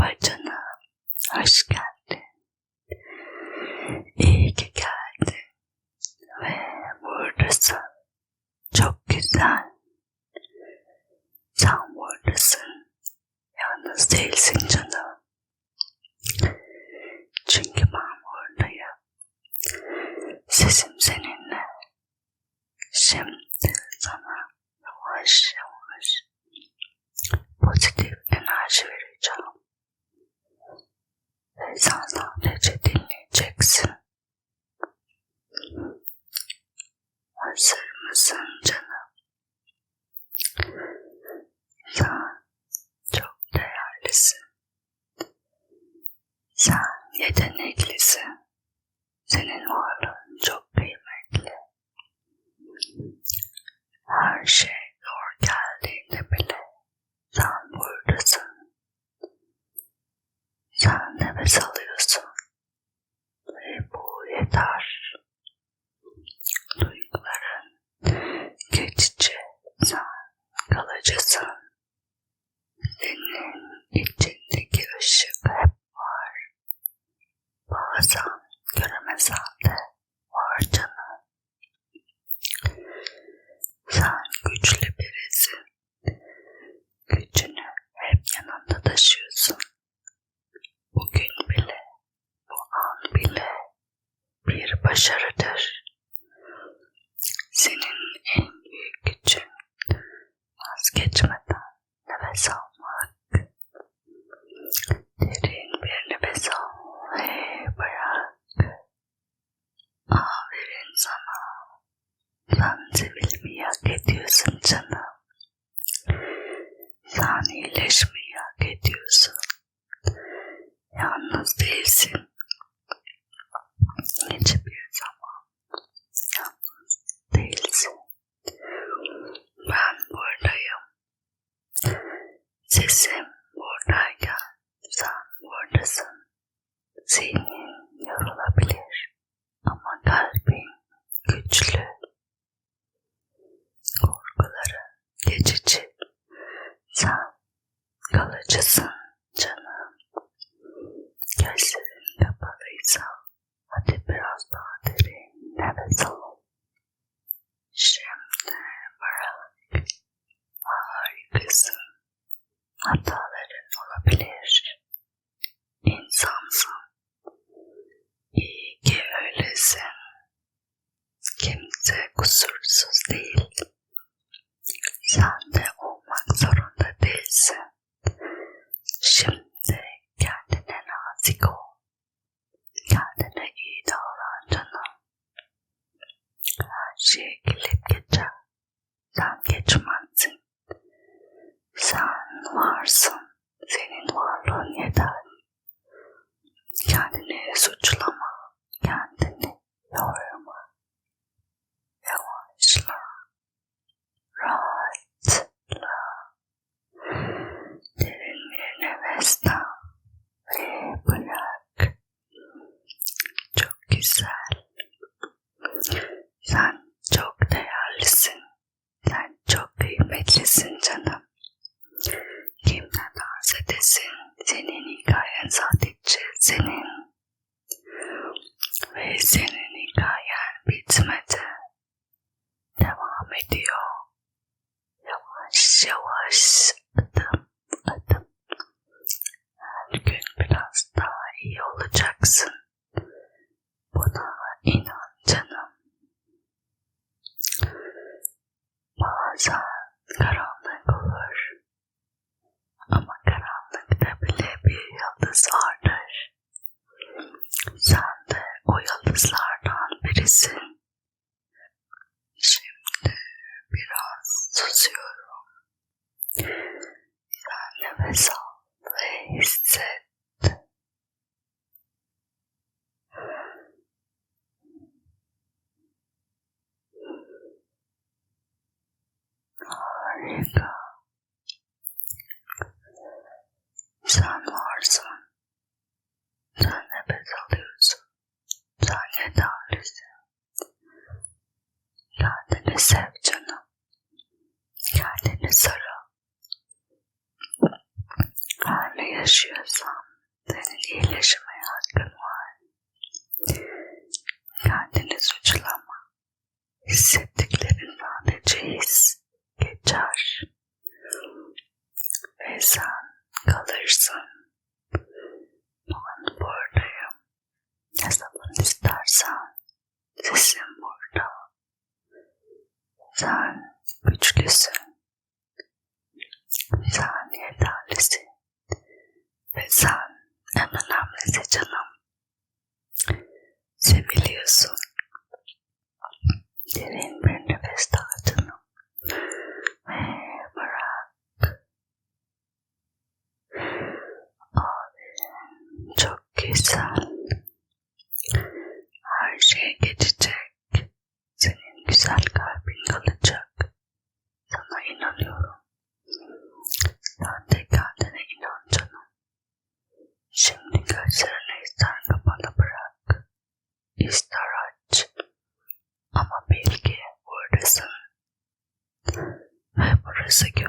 Merhaba canım. Hoş geldin. İyi ki geldin. Ve buradasın. Çok güzel. Sen buradasın. Yalnız değilsin canım. Çünkü ben buradayım. Sesim seninle. Şimdi sana yavaş yavaş pozitif enerji vereceğim. Ve sen sadece dinleyeceksin. Hazır mısın canım? Sen çok değerlisin. Sen yeteneklisin. Senin varlığın çok kıymetli. Her şey Sen nefes alıyorsun. Ediyorsun canım. Sen hak ediyorsun. Yalnız değilsin. Hiçbir zaman değilsin. Ben buradayım. Sesim buradayken sen buradasın. Zihnin Sen kalıcısın canım. Gözlerin kapalıysa hadi biraz daha derin nefes al. Şimdi bırak. Harikasın. Hataların olabilir. İnsansın. İyi ki öylesin. Kimse kusursuz değil. lives. Kıymetlisin canım. Kim ne derse desin, senin hikayen sadece senin. Ve senin hikayen bitmedi. Devam ediyor. O yıldızlardan birisin. Şimdi biraz susuyorum. Sen nefes al ve hisset. Harika. Sen varsın. Sen nefes alıyorsun. Sen yeterlisin. Kendini sev canım. Yaşıyorsan senin iyileşmeye hakkın var. Kendini suçlama. Hissettiklerin sadece his geçer. Ve sen kalırsın. Ben buradayım. Ne zaman istersen sesim burada. Sen güçlüsün. Sen yeterlisin. Ve sen en önemlisi canım. Seviliyorsun. Derin bir nefes daha canım. Ve bırak. Aferin. Çok güzel. Her şey geçecek. Senin güzel kalbin kalacak. Sana inanıyorum. Sen de kendine inan canım. Şimdi gözlerini ister kapalı bırak. İster aç. Ama bil ki buradasın. Ve